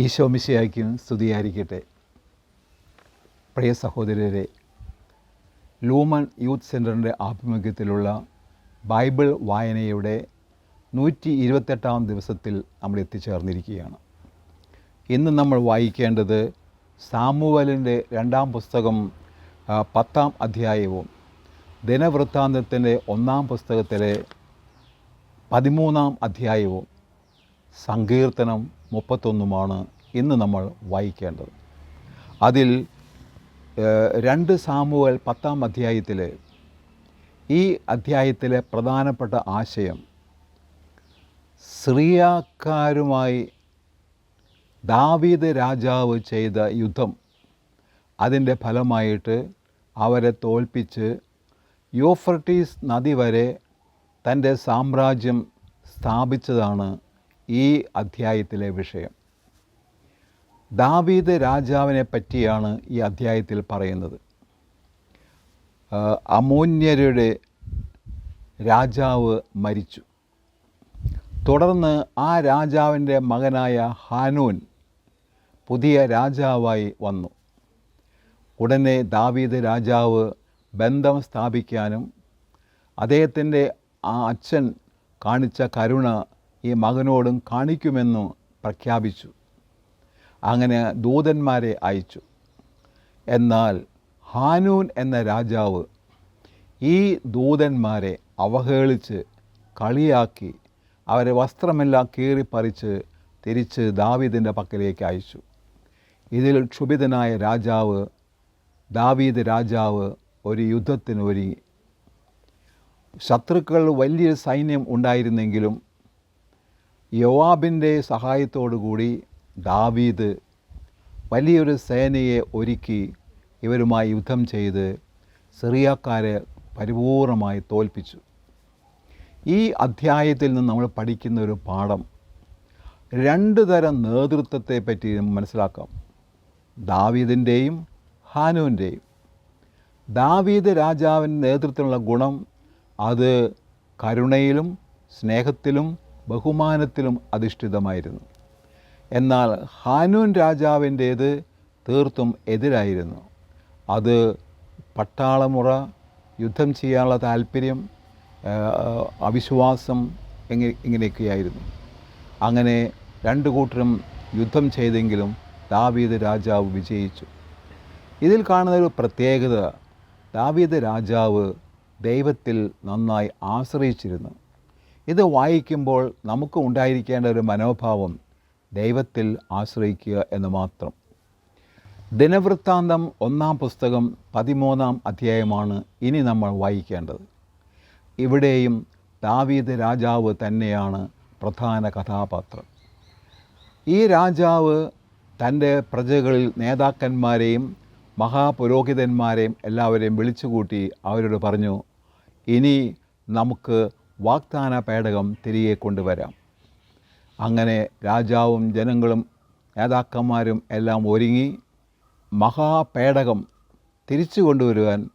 ഈശോ മിശിയായിരിക്കും സ്തുതിയായിരിക്കട്ടെ. പ്രിയ സഹോദരരെ lumen youth സെന്ററിന്റെ ആഭിമുഖ്യത്തിലുള്ള ബൈബിൾ വായനയുടെ നൂറ്റി ഇരുപത്തെട്ടാം ദിവസത്തിൽ നമ്മൾ എത്തിച്ചേർന്നിരിക്കുകയാണ്. ഇന്ന് നമ്മൾ വായിക്കേണ്ടത് സാമുവലിന്റെ രണ്ടാം പുസ്തകം പത്താം അധ്യായവും ദിനവൃത്താന്തത്തിന്റെ ഒന്നാം പുസ്തകത്തിലെ പതിമൂന്നാം അധ്യായവും സങ്കീർത്തനം മുപ്പത്തൊന്നുമാണ് ഇന്ന് നമ്മൾ വായിക്കേണ്ടത്. അതിൽ രണ്ട് സാമുവൽ പത്താം അധ്യായത്തിൽ ഈ അധ്യായത്തിലെ പ്രധാനപ്പെട്ട ആശയം സിറിയാക്കാരുമായി ദാവീദ് രാജാവ് ചെയ്ത യുദ്ധം അതിന്റെ ഫലമായിട്ട് അവരെ തോൽപ്പിച്ച് യൂഫർട്ടീസ് നദി വരെ തന്റെ സാമ്രാജ്യം സ്ഥാപിച്ചതാണ് ഈ അധ്യായത്തിലെ വിഷയം. ദാവീദ് രാജാവിനെ പറ്റിയാണ് ഈ അധ്യായത്തിൽ പറയുന്നത്. അമോന്യരുടെ രാജാവ് മരിച്ചു. തുടർന്ന് ആ രാജാവിന്റെ മകനായ ഹാനൂൻ പുതിയ രാജാവായി വന്നു. ഉടനെ ദാവീദ് രാജാവ് ബന്ധം സ്ഥാപിക്കാനും അദ്ദേഹത്തിന്റെ ആ അച്ഛൻ കാണിച്ച കരുണ ഈ മകനോടും കാണിക്കുമെന്ന് പ്രഖ്യാപിച്ചു. അങ്ങനെ ദൂതന്മാരെ അയച്ചു. എന്നാൽ ഹാനൂൻ എന്ന രാജാവ് ഈ ദൂതന്മാരെ അവഹേളിച്ച് കളിയാക്കി അവരെ വസ്ത്രമെല്ലാം കീറിപ്പറിച്ച് തിരിച്ച് ദാവീദിന്റെ പക്കലേക്ക് അയച്ചു. ഇതിൽ ക്ഷുഭിതനായ രാജാവ് ദാവീദ് രാജാവ് ഒരു യുദ്ധത്തിനൊരുങ്ങി. ശത്രുക്കൾ വലിയ സൈന്യം ഉണ്ടായിരുന്നെങ്കിലും യോവാബിന്റെ സഹായത്തോടുകൂടി ദാവീദ് വലിയൊരു സേനയെ ഒരുക്കി ഇവരുമായി യുദ്ധം ചെയ്ത് സിറിയക്കാരെ പരിപൂർണമായി തോൽപ്പിച്ചു. ഈ അധ്യായത്തിൽ നിന്ന് നമ്മൾ പഠിക്കുന്ന ഒരു പാഠം രണ്ട് തരം നേതൃത്വത്തെ പറ്റി മനസ്സിലാക്കാം. ദാവീദിന്റെയും ഹാനുവിന്റെയും ദാവീദ് രാജാവിന്റെ നേതൃത്വമുള്ള ഗുണം അത് കരുണയിലും സ്നേഹത്തിലും ബഹുമാനത്തിലും അധിഷ്ഠിതമായിരുന്നു. എന്നാൽ ഹാനൂൻ രാജാവിന്റേത് തീർത്തും എതിരായിരുന്നു. അത് പട്ടാളമുറ യുദ്ധം ചെയ്യാനുള്ള താല്പര്യം അവിശ്വാസം എങ്ങനെ ഇങ്ങനെയൊക്കെയായിരുന്നു. അങ്ങനെ രണ്ട് കൂട്ടരും യുദ്ധം ചെയ്തെങ്കിലും ദാവീദ് രാജാവ് വിജയിച്ചു. ഇതിൽ കാണുന്ന ഒരു പ്രത്യേകത ദാവീദ് രാജാവ് ദൈവത്തിൽ നന്നായി ആശ്രയിച്ചിരുന്നു. ഇത് വായിക്കുമ്പോൾ നമുക്ക് ഉണ്ടായിരിക്കേണ്ട ഒരു മനോഭാവം ദൈവത്തിൽ ആശ്രയിക്കുക എന്ന് മാത്രം. ദിനവൃത്താന്തം ഒന്നാം പുസ്തകം പതിമൂന്നാം അധ്യായമാണ് ഇനി നമ്മൾ വായിക്കേണ്ടത്. ഇവിടെയും ദാവീദ് രാജാവ് തന്നെയാണ് പ്രധാന കഥാപാത്രം. ഈ രാജാവ് തന്റെ പ്രജകളിൽ നേതാക്കന്മാരെയും മഹാപുരോഹിതന്മാരെയും എല്ലാവരെയും വിളിച്ചുകൂട്ടി അവരോട് പറഞ്ഞു ഇനി നമുക്ക് വാഗ്ദാന പേടകം തിരികെ കൊണ്ടുവരാം. അങ്ങനെ രാജാവും ജനങ്ങളും നേതാക്കന്മാരും എല്ലാം ഒരുങ്ങി മഹാപേടകം തിരിച്ചു കൊണ്ടുവരുവാൻ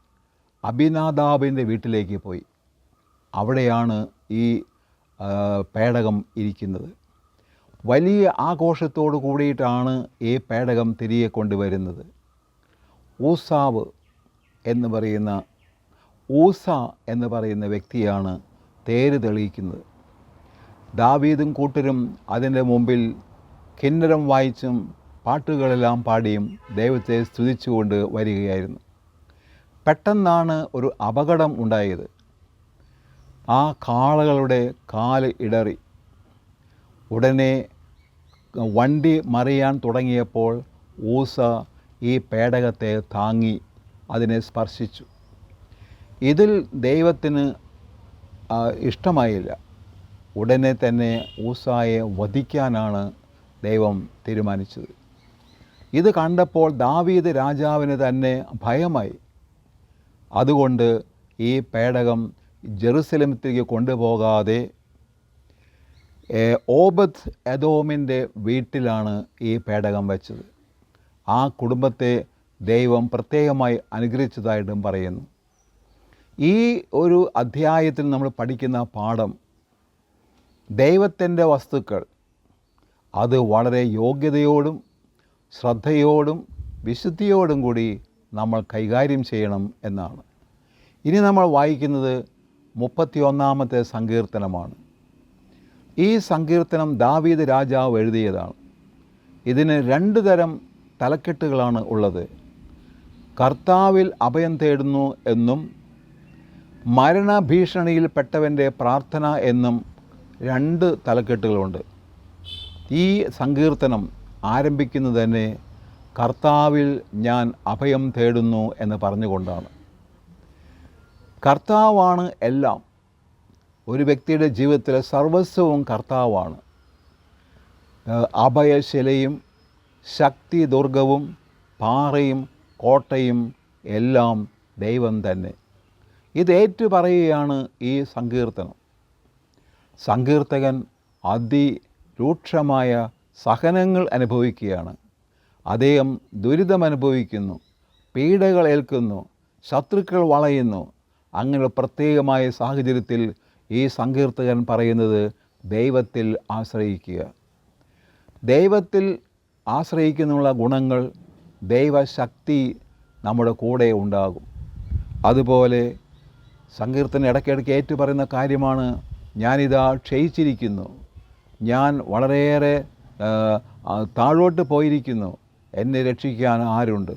അഭിനാദാബിന്റെ വീട്ടിലേക്ക് പോയി. അവിടെയാണ് ഈ പേടകം ഇരിക്കുന്നത്. വലിയ ആഘോഷത്തോടു കൂടിയിട്ടാണ് ഈ പേടകം തിരികെ കൊണ്ടുവരുന്നത്. ഊസാവ് എന്ന് പറയുന്ന ഊസ എന്ന് പറയുന്ന വ്യക്തിയാണ് തേര് തെളിയിക്കുന്നത്. ദാവീദും കൂട്ടരും അതിന്റെ മുമ്പിൽ കിന്നരം വായിച്ചും പാട്ടുകളെല്ലാം പാടിയും ദൈവത്തെ സ്തുതിച്ചുകൊണ്ട് വരികയായിരുന്നു. പെട്ടെന്നാണ് ഒരു അപകടം ഉണ്ടായത്. ആ കാളകളുടെ കാൽ ഇടറി. ഉടനെ വണ്ടി മറിയാൻ തുടങ്ങിയപ്പോൾ ഊസ ഈ പേടകത്തെ താങ്ങി അതിനെ സ്പർശിച്ചു. ഇതിൽ ദൈവത്തിന് ഇഷ്ടമായില്ല. ഉടനെ തന്നെ ഊസായെ വധിക്കാനാണ് ദൈവം തീരുമാനിച്ചത്. ഇത് കണ്ടപ്പോൾ ദാവീദ് രാജാവിന് തന്നെ ഭയമായി. അതുകൊണ്ട് ഈ പേടകം ജെറുസലമത്തിലേക്ക് കൊണ്ടുപോകാതെ ഓബത് എദോമിന്റെ വീട്ടിലാണ് ഈ പേടകം വെച്ചത്. ആ കുടുംബത്തെ ദൈവം പ്രത്യേകമായി അനുഗ്രഹിച്ചതായിട്ടും പറയുന്നു. ഈ ഒരു അധ്യായത്തിൽ നമ്മൾ പഠിക്കുന്ന പാഠം ദൈവത്തിന്റെ വസ്തുക്കൾ. അത് വളരെ യോഗ്യതയോടും ശ്രദ്ധയോടും വിശുദ്ധിയോടും കൂടി നമ്മൾ കൈകാര്യം ചെയ്യണം എന്നാണ്. ഇനി നമ്മൾ വായിക്കുന്നത് മുപ്പത്തിയൊന്നാമത്തെ സങ്കീർത്തനമാണ്. ഈ സങ്കീർത്തനം ദാവീദ് രാജാവ് എഴുതിയതാണ്. ഇതിന് രണ്ട് തരം തലക്കെട്ടുകളാണ് ഉള്ളത്. കർത്താവിൽ അഭയം തേടുന്നു എന്നും മരണഭീഷണിയിൽപ്പെട്ടവന്റെ പ്രാർത്ഥന എന്നും രണ്ട് തലക്കെട്ടുകളുണ്ട്. ഈ സങ്കീർത്തനം ആരംഭിക്കുന്നത് തന്നെ കർത്താവിൽ ഞാൻ അഭയം തേടുന്നു എന്ന് പറഞ്ഞുകൊണ്ടാണ്. കർത്താവാണ് എല്ലാം. ഒരു വ്യക്തിയുടെ ജീവിതത്തിലെ സർവസ്വവും കർത്താവാണ്. അഭയശിലയും ശക്തി ദുർഗവും പാറയും കോട്ടയും എല്ലാം ദൈവം തന്നെ. ഇത് ഏറ്റുപറയുകയാണ് ഈ സങ്കീർത്തനം. സങ്കീർത്തകൻ അതിരൂക്ഷമായ സഹനങ്ങൾ അനുഭവിക്കുകയാണ്. അദ്ദേഹം ദുരിതമനുഭവിക്കുന്നു പീഡകൾ ഏൽക്കുന്നു ശത്രുക്കൾ വളയുന്നു. അങ്ങനെ പ്രത്യേകമായ സാഹചര്യത്തിൽ ഈ സങ്കീർത്തകൻ പറയുന്നത് ദൈവത്തിൽ ആശ്രയിക്കുക. ദൈവത്തിൽ ആശ്രയിക്കുന്നുള്ള ഗുണങ്ങൾ ദൈവശക്തി നമ്മുടെ കൂടെ ഉണ്ടാകും. അതുപോലെ സങ്കീർത്തനം ഇടയ്ക്കിടയ്ക്ക് ഏറ്റു പറയുന്ന കാര്യമാണ് ഞാനിതാ ക്ഷയിച്ചിരിക്കുന്നു. ഞാൻ വളരെയേറെ താഴോട്ട് പോയിരിക്കുന്നു. എന്നെ രക്ഷിക്കാൻ ആരുണ്ട്?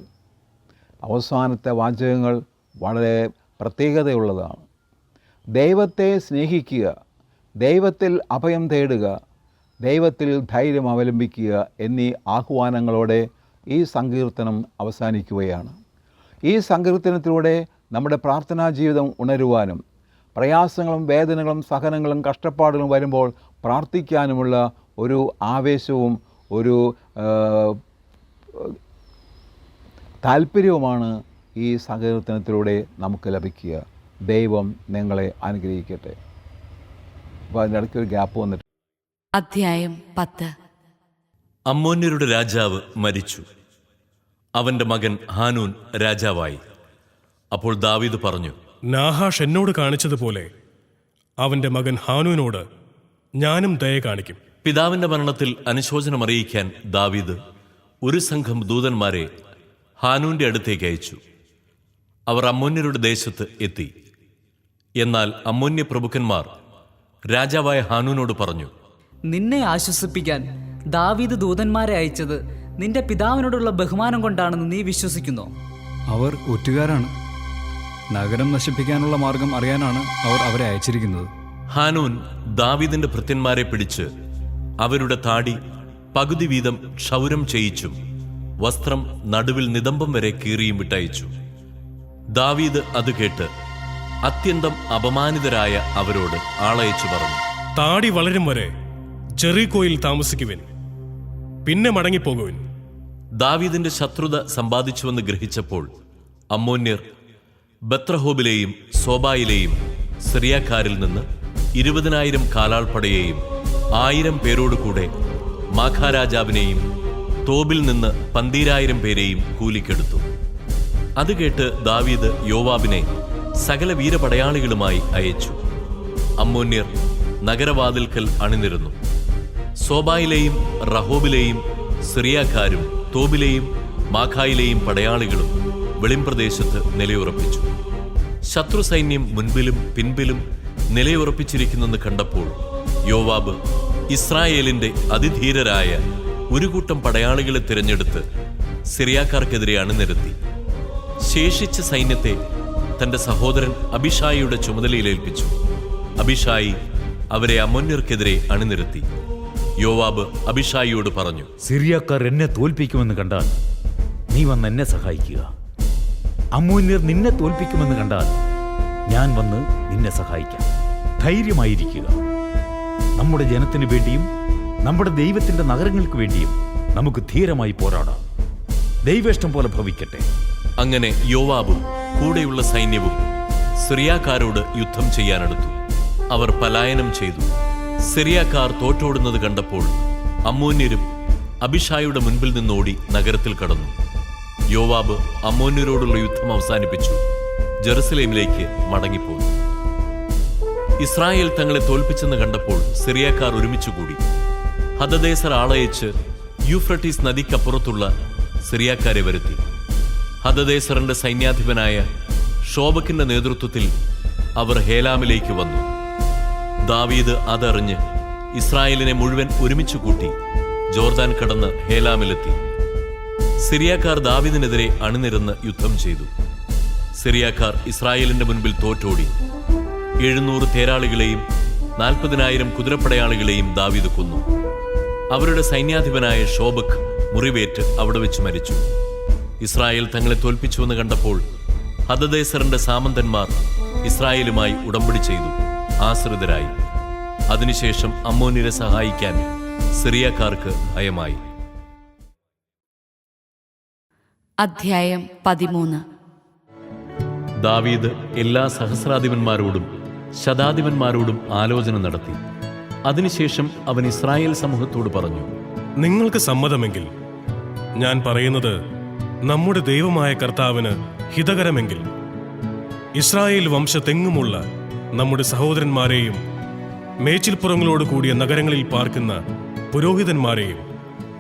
അവസാനത്തെ വാചകങ്ങൾ വളരെ പ്രത്യേകതയുള്ളതാണ്. ദൈവത്തെ സ്നേഹിക്കുക ദൈവത്തിൽ അഭയം തേടുക ദൈവത്തിൽ ധൈര്യം അവലംബിക്കുക എന്നീ ആഹ്വാനങ്ങളോടെ ഈ സങ്കീർത്തനം അവസാനിക്കുകയാണ്. ഈ സങ്കീർത്തനത്തിലൂടെ നമ്മുടെ പ്രാർത്ഥനാ ജീവിതം ഉണരുവാനും പ്രയാസങ്ങളും വേദനകളും സഹനങ്ങളും കഷ്ടപ്പാടുകളും വരുമ്പോൾ പ്രാർത്ഥിക്കാനുമുള്ള ഒരു ആവേശവും ഒരു താല്പര്യവുമാണ് ഈ സങ്കീർത്തനത്തിലൂടെ നമുക്ക് ലഭിക്കുക. ദൈവം നിങ്ങളെ അനുഗ്രഹിക്കട്ടെ. അപ്പോൾ അതിന്റെ ഇടയ്ക്ക് ഒരു ഗ്യാപ്പ് വന്നിട്ട്. അധ്യായം പത്ത്. അമ്മോന്യരുടെ രാജാവ് മരിച്ചു. അവന്റെ മകൻ ഹാനൂൻ രാജാവായി. അപ്പോൾ ദാവീദ് പറഞ്ഞു നാഹാഷ് എന്നോട് കാണിച്ചതുപോലെ അവന്റെ മകൻ ഹാനുവിനോട് ഞാനും ദയ കാണിക്കും. പിതാവിന്റെ മരണത്തിൽ അനുശോചനം അറിയിക്കാൻ ദാവീദ് ഒരു സംഘം ദൂതന്മാരെ ഹാനൂന്റെ അടുത്തേക്ക് അയച്ചു. അവർ അമ്മോന്യരുടെ ദേശത്ത് എത്തി. എന്നാൽ അമ്മോന്യ പ്രഭുക്കന്മാർ രാജാവായ ഹാനൂനോട് പറഞ്ഞു നിന്നെ ആശ്വസിപ്പിക്കാൻ ദാവീദ് ദൂതന്മാരെ അയച്ചത് നിന്റെ പിതാവിനോടുള്ള ബഹുമാനം കൊണ്ടാണെന്ന് നീ വിശ്വസിക്കുന്നു. അവർ ഒറ്റുകാരാണ്. നഗരം നശിപ്പിക്കാനുള്ള മാർഗം അറിയാനാണ് അവർ അവരെ അയച്ചിരിക്കുന്നത്. ഹാനൂൻ ദാവീദിന്റെ ഭൃത്യന്മാരെ പിടിച്ച് അവരുടെ താടി പകുതി വീതം ക്ഷൗരം ചെയ്യിച്ചും വസ്ത്രം നടുവിൽ നിതംബം വരെ കീറിയും വിട്ടയച്ചു. ദാവീദ് അത് കേട്ട് അത്യന്തം അപമാനിതരായ അവരോട് ആളയച്ചു പറഞ്ഞു. താടി വളരും വരെ ജെറീകോയിൽ താമസിക്കുവിൻ പിന്നെ മടങ്ങിപ്പോകുവിൻ. ദാവീദിന്റെ ശത്രുത സമ്പാദിച്ചുവെന്ന് ഗ്രഹിച്ചപ്പോൾ അമ്മോന്യർ ബത്രഹോബിലെയും സോബായിലെയും സിറിയാക്കാരിൽ നിന്ന് ഇരുപതിനായിരം കാലാൾപ്പടയെയും ആയിരം പേരോടുകൂടെ മാഖാരാജാവിനെയും തോബിൽ നിന്ന് പന്തീരായിരം പേരെയും കൂലിക്കെടുത്തു. അത് കേട്ട് ദാവീദ് യോവാബിനെ സകല വീരപടയാളികളുമായി അയച്ചു. അമ്മോന്യർ നഗരവാതിൽക്കൽ അണിനിരുന്നു. സോബായിലെയും റഹോബിലെയും സിറിയാക്കാരും തോബിലെയും മാഖായിലെയും പടയാളികളും വെളിംപ്രദേശത്ത് നിലയുറപ്പിച്ചു. ശത്രു സൈന്യം മുൻപിലും പിൻപിലും നിലയുറപ്പിച്ചിരിക്കുന്നെന്ന് കണ്ടപ്പോൾ യോവാബ് ഇസ്രായേലിന്റെ അതിധീരരായ ഒരു കൂട്ടം പടയാളികളെ തിരഞ്ഞെടുത്ത് സിറിയാക്കാർക്കെതിരെ അണിനിരത്തി ശേഷിച്ച സൈന്യത്തെ തന്റെ സഹോദരൻ അഭിഷായിയുടെ ചുമതലയിലേൽപ്പിച്ചു അഭിഷായി അവരെ അമോന്യർക്കെതിരെ അണിനിരത്തി. യോവാബ് അഭിഷായിയോട് പറഞ്ഞു സിറിയക്കാർ എന്നെ തോൽപ്പിക്കുമെന്ന് കണ്ടാൽ നീ വന്ന് എന്നെ സഹായിക്കുക. അമ്മൂന്യർ നിന്നെ തോൽപ്പിക്കുമെന്ന് കണ്ടാൽ ഞാൻ വന്ന് നിന്നെ സഹായിക്കാം. ധൈര്യമായിരിക്കുക. നമ്മുടെ ജനത്തിനു വേണ്ടിയും നമ്മുടെ ദൈവത്തിന്റെ നഗരങ്ങൾക്ക് വേണ്ടിയും നമുക്ക് ധീരമായി പോരാടാം. ദൈവേഷ്ടം പോലെ ഭവിക്കട്ടെ. അങ്ങനെ യോവാബും കൂടെയുള്ള സൈന്യവും സിറിയാക്കാരോട് യുദ്ധം ചെയ്യാനെടുത്തു. അവർ പലായനം ചെയ്തു. സിറിയാക്കാർ തോറ്റോടുന്നത് കണ്ടപ്പോൾ അമ്മൂന്യരും അഭിഷായുടെ മുൻപിൽ നിന്നോടി നഗരത്തിൽ കടന്നു. യോവാബ് അമോന്യരോടുള്ള യുദ്ധം അവസാനിപ്പിച്ചു. ജെറുസലേമിലേക്ക് മടങ്ങിപ്പോയി ഇസ്രായേൽ തങ്ങളെ തോൽപ്പിച്ചെന്ന് കണ്ടപ്പോൾ സിറിയക്കാർ ഒരുമിച്ചുകൂടി. ഹദദേസർ ആളയച്ച് യൂഫ്രട്ടീസ് നദിക്കപ്പുറത്തുള്ള സിറിയക്കാരെ വരുത്തി. ഹദദേസറിന്റെ സൈന്യാധിപനായ ഷോബക്കിന്റെ നേതൃത്വത്തിൽ അവർ ഹേലാമിലേക്ക് വന്നു. ദാവീദ് അതറിഞ്ഞ് ഇസ്രായേലിനെ മുഴുവൻ ഒരുമിച്ച് കൂട്ടി ജോർദാൻ കടന്ന് ഹേലാമിലെത്തി. സിറിയാക്കാർ ദാവിദിനെതിരെ അണിനിരന്ന് യുദ്ധം ചെയ്തു. സിറിയാക്കാർ ഇസ്രായേലിന്റെ മുൻപിൽ തോറ്റോടി. എഴുന്നൂറ് തേരാളികളെയും നാൽപ്പതിനായിരം കുതിരപ്പടയാളികളെയും ദാവീദ് കൊന്നു. അവരുടെ സൈന്യാധിപനായ ഷോബക് മുറിവേറ്റ് അവിടെ വെച്ച് മരിച്ചു. ഇസ്രായേൽ തങ്ങളെ തോൽപ്പിച്ചുവെന്ന് കണ്ടപ്പോൾ ഹദദേസറിന്റെ സാമന്തന്മാർ ഇസ്രായേലുമായി ഉടമ്പടി ചെയ്തു. ആശ്രിതരായി. അതിനുശേഷം അമ്മോനിരെ സഹായിക്കാൻ സിറിയക്കാർക്ക് ഭയമായി. അധ്യായം പതിമൂന്ന്. ദാവീദ് എല്ലാ സഹസ്രാധിപന്മാരോടും ശതാധിപന്മാരോടും ആലോചന നടത്തി. അതിനുശേഷം അവൻ ഇസ്രായേൽ സമൂഹത്തോട് പറഞ്ഞു നിങ്ങൾക്ക് സമ്മതമെങ്കിൽ ഞാൻ പറയുന്നത് നമ്മുടെ ദൈവമായ കർത്താവിന് ഹിതകരമെങ്കിൽ. ഇസ്രായേൽ വംശത്തെങ്ങുമുള്ള നമ്മുടെ സഹോദരന്മാരെയും മേച്ചിൽപ്പുറങ്ങളോട് കൂടിയ നഗരങ്ങളിൽ പാർക്കുന്ന പുരോഹിതന്മാരെയും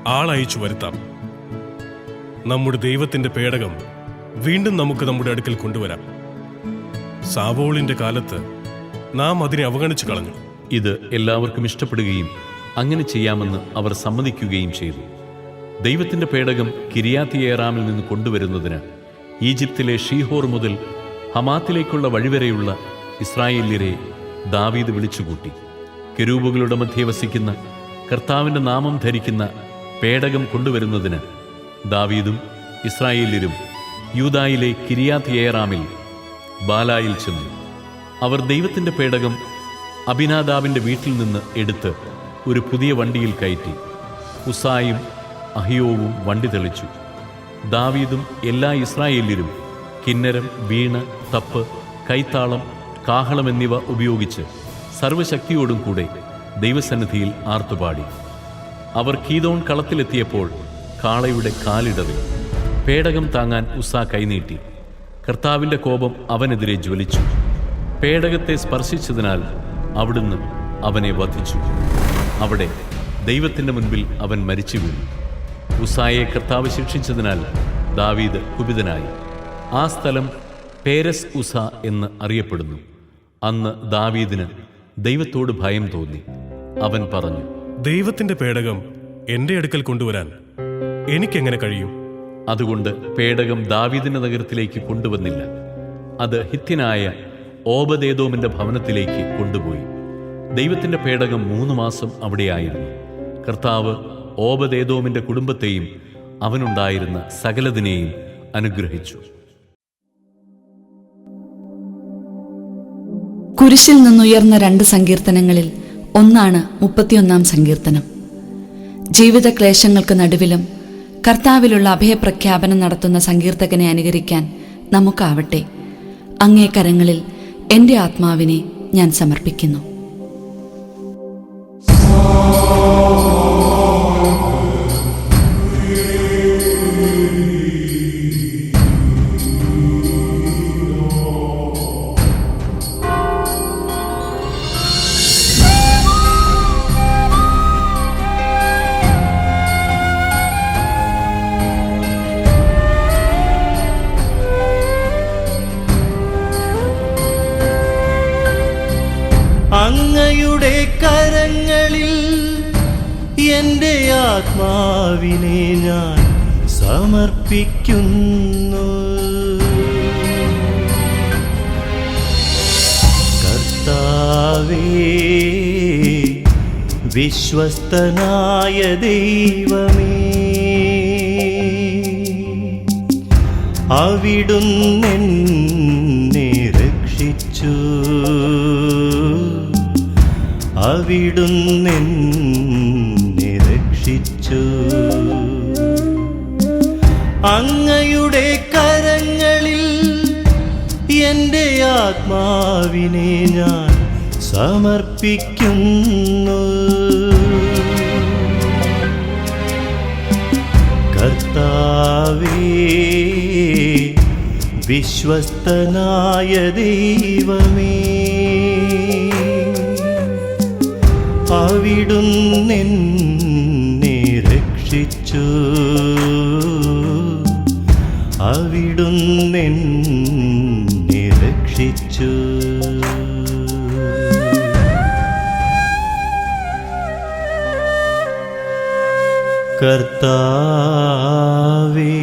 ആളയച്ചു വരുത്താം. നമ്മുടെ ദൈവത്തിന്റെ പേടകം വീണ്ടും നമുക്ക് നമ്മുടെ അടുക്കൽ കൊണ്ടുവരാം. സാവോളിന്റെ കാലത്ത് നാം അതിനെ അവഗണിച്ചു കളഞ്ഞു. ഇത് എല്ലാവർക്കും ഇഷ്ടപ്പെടുകയും അങ്ങനെ ചെയ്യാമെന്ന് അവർ സമ്മതിക്കുകയും ചെയ്തു. ദൈവത്തിന്റെ പേടകം കിരിയാത്തിയേറാമിൽ നിന്ന് കൊണ്ടുവരുന്നതിന് ഈജിപ്തിലെ ഷീഹോർ മുതൽ ഹമാത്തിലേക്കുള്ള വഴിവരെയുള്ള ഇസ്രായേല്യരെ ദാവീദ് വിളിച്ചുകൂട്ടി. കെരൂബുകളുടെ മധ്യേ വസിക്കുന്ന കർത്താവിന്റെ നാമം ധരിക്കുന്ന പേടകം കൊണ്ടുവരുന്നതിന് ദാവീദും ഇസ്രായേല്യരും യൂദായിലെ കിരിയാത്തിയേറാമിൽ ബാലായിൽ ചെന്നു. അവർ ദൈവത്തിന്റെ പേടകം അഭിനാദാവിന്റെ വീട്ടിൽ നിന്ന് എടുത്ത് ഒരു പുതിയ വണ്ടിയിൽ കയറ്റി. ഉസായും അഹിയോവും വണ്ടി തെളിച്ചു. ദാവീദും എല്ലാ ഇസ്രായേലിലും കിന്നരം വീണ തപ്പ് കൈത്താളം കാഹളം എന്നിവ ഉപയോഗിച്ച് സർവശക്തിയോടും കൂടെ ദൈവസന്നിധിയിൽ ആർത്തുപാടി. അവർ കീതോൺ കളത്തിലെത്തിയപ്പോൾ കാളയുടെ കാലിടറി പേടകം താങ്ങാൻ ഉസ കൈനീട്ടി. കർത്താവിന്റെ കോപം അവനെതിരെ ജ്വലിച്ചു. പേടകത്തെ സ്പർശിച്ചതിനാൽ അവിടുന്ന് അവനെ വധിച്ചു. അവിടെ ദൈവത്തിന്റെ മുൻപിൽ അവൻ മരിച്ചു വീണു ഉസായെ കർത്താവ് ശിക്ഷിച്ചതിനാൽ ദാവീദ് കുപിതനായി. ആ സ്ഥലം പേരസ് ഉസ എന്ന് അറിയപ്പെടുന്നു. അന്ന് ദാവീദിന് ദൈവത്തോട് ഭയം തോന്നി. അവൻ പറഞ്ഞു ദൈവത്തിന്റെ പേടകം എന്റെ അടുക്കൽ കൊണ്ടുവരാൻ എനിക്കെങ്ങനെ കഴിയും? അതുകൊണ്ട് പേടകം ദാവീദിന്റെ നഗരത്തിലേക്ക് കൊണ്ടുവന്നില്ല. അത് ഹിത്യനായ ഓപദേദോമിന്റെ ഭവനത്തിലേക്ക് കൊണ്ടുപോയി. ദൈവത്തിന്റെ പേടകം മൂന്ന് മാസം അവിടെയായിരുന്നു കർത്താവ് ഓപദേദോമിന്റെ കുടുംബത്തെയും അവനുണ്ടായിരുന്ന സകലതിനെയും അനുഗ്രഹിച്ചു. കുരിശിൽ നിന്നുയർന്ന രണ്ട് സങ്കീർത്തനങ്ങളിൽ ഒന്നാണ് മുപ്പത്തിയൊന്നാം സങ്കീർത്തനം. ജീവിത ക്ലേശങ്ങൾക്ക് നടുവിലും കർത്താവിലുള്ള അഭയപ്രഖ്യാപനം നടത്തുന്ന സങ്കീർത്തകനെ അനുകരിക്കാൻ നമുക്കാവട്ടെ അങ്ങേ കരങ്ങളിൽ എന്റെ ആത്മാവിനെ ഞാൻ സമർപ്പിക്കുന്നു. എന്റെ ആത്മാവിനെ ഞാൻ സമർപ്പിക്കുന്നു. കർത്താവേ വിശ്വസ്തനായ ദൈവമേ അവിടുന്നെന്നെ രക്ഷിച്ചു. അവിടുന്നെന്നെ കരങ്ങളിൽ എന്റെ ആത്മാവിനെ ഞാൻ സമർപ്പിക്കുന്നു. കർത്താവേ വിശ്വസ്തനായ ദൈവമേ അവിടുന്നെന്നെ രക്ഷിച്ചു. അവിടുന്നെന്നെ രക്ഷിച്ചു. കർത്താവേ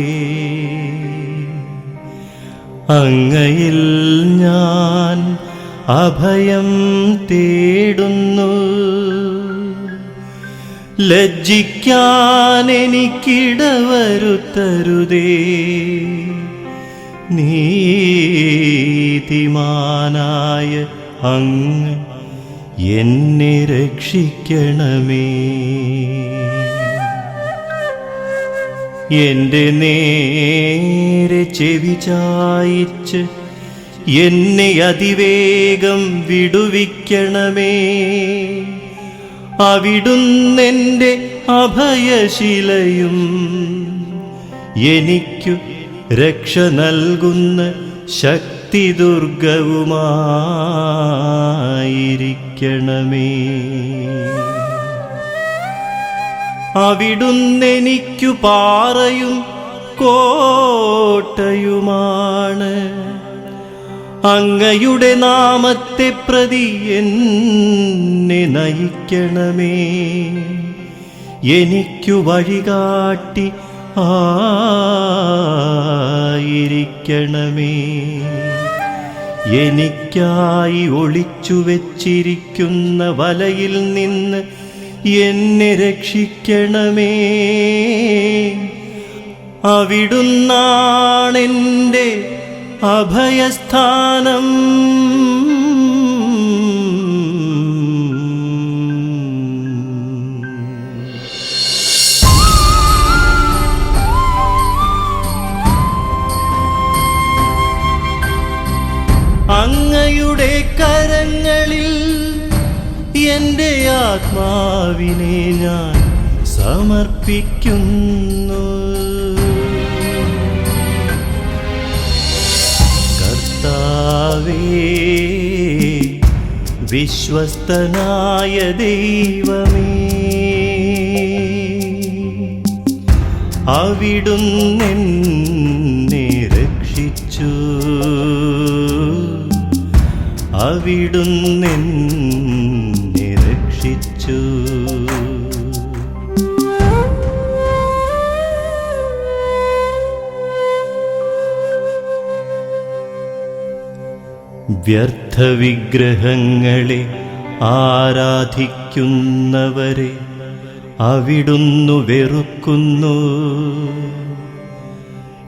അങ്ങയിൽ ഞാൻ അഭയം തേടുന്നു. ലജ്ജിക്കാൻ എനിക്കിടവരുത്തരുതേ നീതിമാനായ അങ്ങ് എന്നെ രക്ഷിക്കണമേ. എന്റെ നേരെ ചെവി ചായിച്ച് എന്നെ അതിവേഗം വിടുവിക്കണമേ. അവിടുന്നെന്റെ അഭയശിലയും എനിക്കു രക്ഷ നൽകുന്ന ശക്തി ദുർഗവുമായിരിക്കണമേ അവിടുന്നെനിക്കു പാറയും കോട്ടയുമാണ്. അങ്ങയുടെ നാമത്തെ പ്രതി എന്നെ നയിക്കണമേ. എനിക്കു വഴികാട്ടി ആയിരിക്കണമേ. എനിക്കായി ഒളിച്ചു വെച്ചിരിക്കുന്ന വലയിൽ നിന്ന് എന്നെ രക്ഷിക്കണമേ. അവിടുന്നാണെന്റെ അഭയസ്ഥാനം. എന്റെ ആത്മാവിനെ ഞാൻ സമർപ്പിക്കുന്നു. കർത്താവേ വിശ്വസ്തനായ ദൈവമേ അവിടുന്നെന്നെ രക്ഷിച്ചു. അവിടുന്നെന്നെ വ്യർത്ഥവിഗ്രഹങ്ങളെ ആരാധിക്കുന്നവരെ അവിടുന്നു വെറുക്കുന്നു.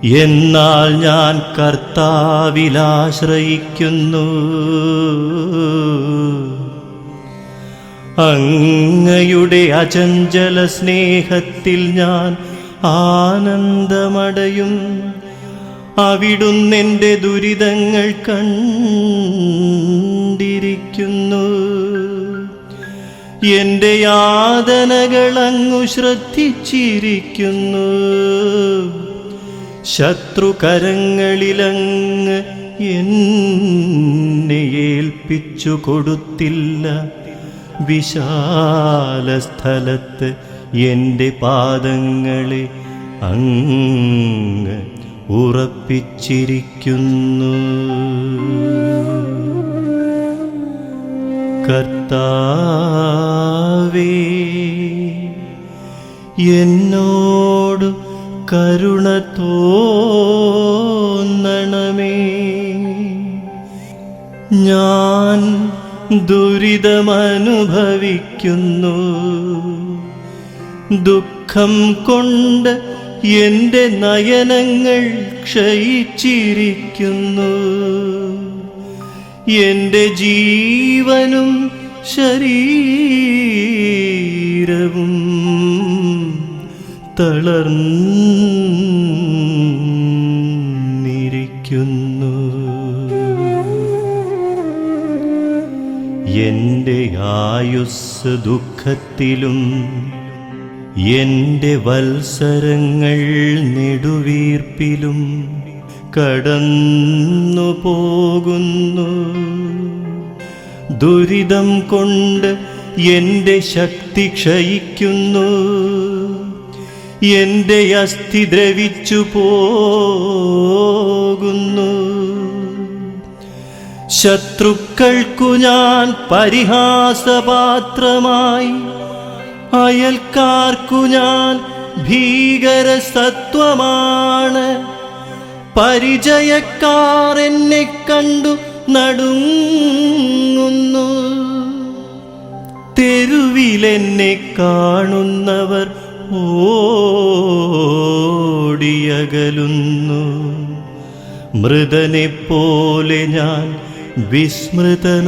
എന്നാൽ ഞാൻ കർത്താവിലാശ്രയിക്കുന്നു അങ്ങയുടെ അചഞ്ചല സ്നേഹത്തിൽ ഞാൻ ആനന്ദമടയും. അവിടുന്നെന്റെ ദുരിതങ്ങൾ കണ്ടിരിക്കുന്നു. എന്റെ യാതനകൾ അങ്ങു ശ്രദ്ധിച്ചിരിക്കുന്നു. ശത്രുകരങ്ങളിലങ്ങ് എന്നെ ഏൽപ്പിച്ചു കൊടുത്തില്ല. വിശാല സ്ഥലത്ത് എന്റെ പാദങ്ങളെ അങ്ങ് ഉറപ്പിച്ചിരിക്കുന്നു. കർത്താവേ എന്നോട് കരുണ തോന്നണമേ. ഞാൻ ദുരിതമനുഭവിക്കുന്നു. ദുഃഖം കൊണ്ട് എന്റെ നയനങ്ങൾ ക്ഷയിച്ചിരിക്കുന്നു. എന്റെ ജീവനും ശരീരവും തളർന്നിരിക്കുന്നു. എന്റെ ആയുസ് ദുഃഖത്തിലും എന്റെ വത്സരങ്ങൾ നെടുവീർപ്പിലും കടന്നു പോകുന്നു. ദുരിതം കൊണ്ട് എന്റെ ശക്തി ക്ഷയിക്കുന്നു. എന്റെ അസ്ഥി ദ്രവിച്ചു പോകുന്നു. ശത്രുക്കൾക്കു ഞാൻ പരിഹാസപാത്രമായി അയൽക്കാർക്കു ഞാൻ ഭീകര സത്വമാണ് പരിചയക്കാർ എന്നെ കണ്ടു നടുങ്ങുന്നു. തെരുവിലെന്നെ കാണുന്നവർ ഓടിയകലുന്നു. മൃതനെ പോലെ ഞാൻ വിസ്മൃതനായിരിക്കുന്നു.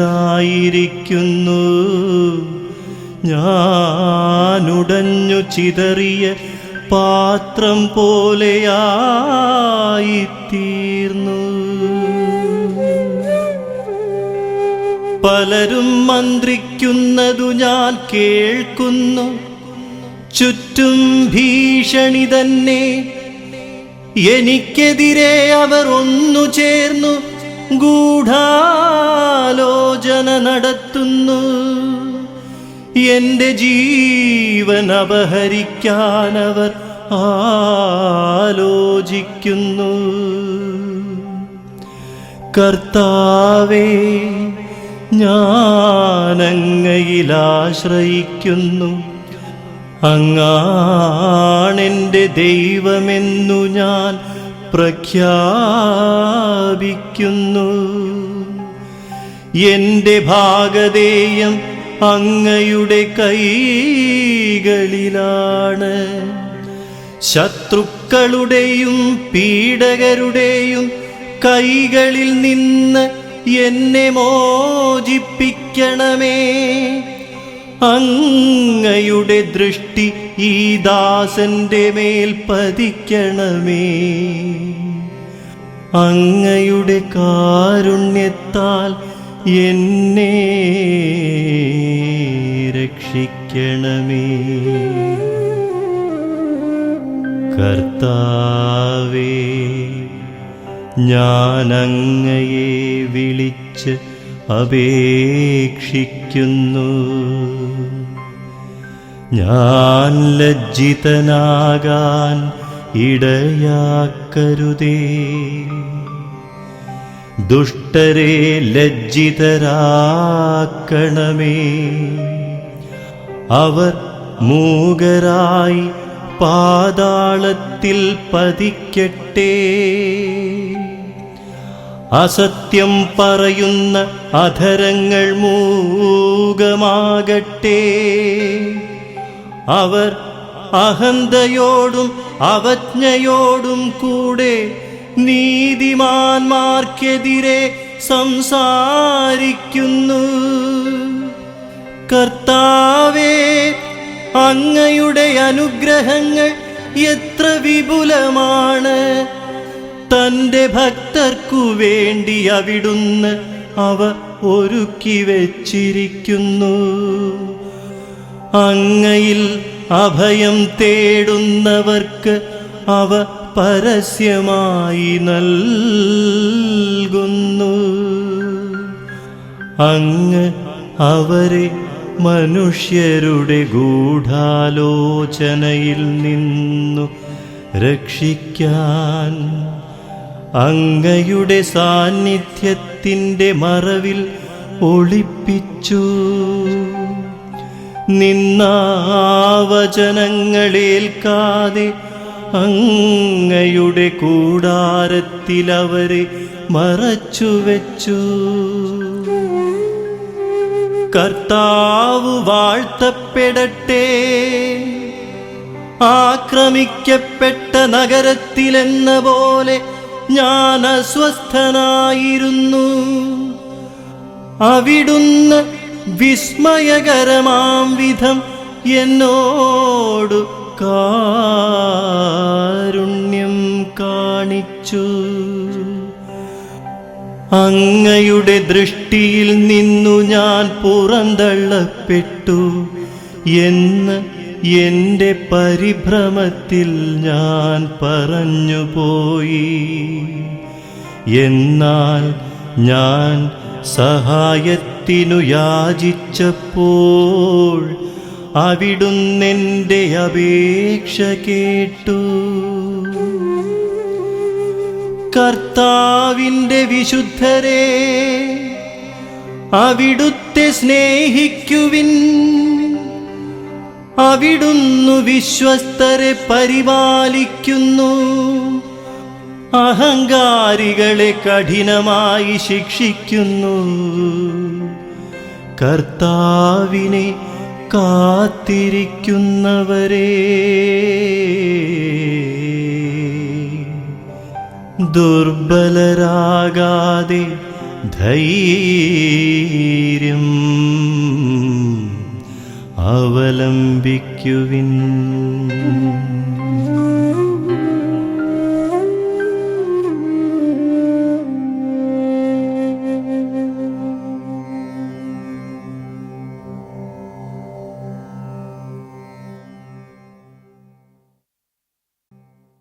ഞാനുടഞ്ഞു ചിതറിയ പാത്രം പോലെയായിത്തീർന്നു. പലരും മന്ത്രിക്കുന്നതു ഞാൻ കേൾക്കുന്നു. ചുറ്റും ഭീഷണി തന്നെ. എനിക്കെതിരെ അവർ ഒന്നു ചേർന്നു. ഗൂഢാലോചന നടത്തുന്നു. എന്റെ ജീവൻ അപഹരിക്കാനവർ ആലോചിക്കുന്നു. കർത്താവേ ഞാനങ്ങയിലാശ്രയിക്കുന്നു. അങ്ങാണെന്റെ ദൈവമെന്നു ഞാൻ പ്രഖ്യാപിക്കുന്നു. എന്റെ ഭാഗതേയം അങ്ങയുടെ കൈകളിലാണ്. ശത്രുക്കളുടെയും പീഡകരുടെയും കൈകളിൽ നിന്ന് എന്നെ മോചിപ്പിക്കണമേ. അങ്ങയുടെ ദൃഷ്ടി ഈ ദാസന്റെ മേൽ പതിക്കണമേ. അങ്ങയുടെ കാരുണ്യത്താൽ എന്നെ രക്ഷിക്കണമേ. കർത്താവേ ഞാനങ്ങയെ വിളിച്ച് അപേക്ഷിക്കുന്നു. ഞാൻ ലജ്ജിതനാകാൻ ഇടയാക്കരുതേ. ദുഷ്ടരെ ലജ്ജിതരാക്കണമേ. അവർ മൂകരായി പാതാളത്തിൽ പതിക്കട്ടെ. അസത്യം പറയുന്ന അധരങ്ങൾ മൂകമാകട്ടെ. അവർ അഹന്തയോടും അവജ്ഞയോടും കൂടെ നീതിമാന്മാർക്കെതിരെ സംസാരിക്കുന്നു. കർത്താവേ അങ്ങയുടെ അനുഗ്രഹങ്ങൾ എത്ര വിപുലമാണ്. തന്റെ ഭക്തർക്കു വേണ്ടി അവിടുന്ന് അവ ഒരുക്കി വച്ചിരിക്കുന്നു. അങ്ങയിൽ അഭയം തേടുന്നവർക്ക് അവ പരസ്യമായി നൽകുന്നു. അങ്ങ് അവരെ മനുഷ്യരുടെ ഗൂഢാലോചനയിൽ നിന്നു രക്ഷിക്കാൻ അങ്ങയുടെ സാന്നിധ്യത്തിന്റെ മറവിൽ ഒളിപ്പിച്ചു. നിന്നാവചനങ്ങളേൽക്കാതെ അങ്ങയുടെ കൂടാരത്തിലവരെ മറച്ചു മറച്ചുവെച്ചു കർത്താവ് വാഴ്ത്തപ്പെടട്ടെ. ആക്രമിക്കപ്പെട്ട നഗരത്തിലെന്ന പോലെ ഞാൻ അസ്വസ്ഥനായിരുന്നു. അവിടുന്ന് വിസ്മയകരമാം വിധം എന്നോടു കാരുണ്യം കാണിച്ചു. അങ്ങയുടെ ദൃഷ്ടിയിൽ നിന്നു ഞാൻ പുറന്തള്ളപ്പെട്ടു എന്ന് എന്റെ പരിഭ്രമത്തിൽ ഞാൻ പറഞ്ഞു പോയി എന്നാൽ ഞാൻ സഹായത്തിനു യാചിച്ചപ്പോൾ അവിടുന്നെന്റെ അപേക്ഷ കേട്ടു. കർത്താവിന്റെ വിശുദ്ധരെ അവിടുത്തെ സ്നേഹിക്കുവിൻ. അവിടുന്നു വിശ്വസ്തരെ പരിപാലിക്കുന്നു. അഹങ്കാരികളെ കഠിനമായി ശിക്ഷിക്കുന്നു. കർത്താവിനെ കാത്തിരിക്കുന്നവരെ. ദുർബലരാകാതെ ധൈര്യം അവലംബിക്കുവിൻ.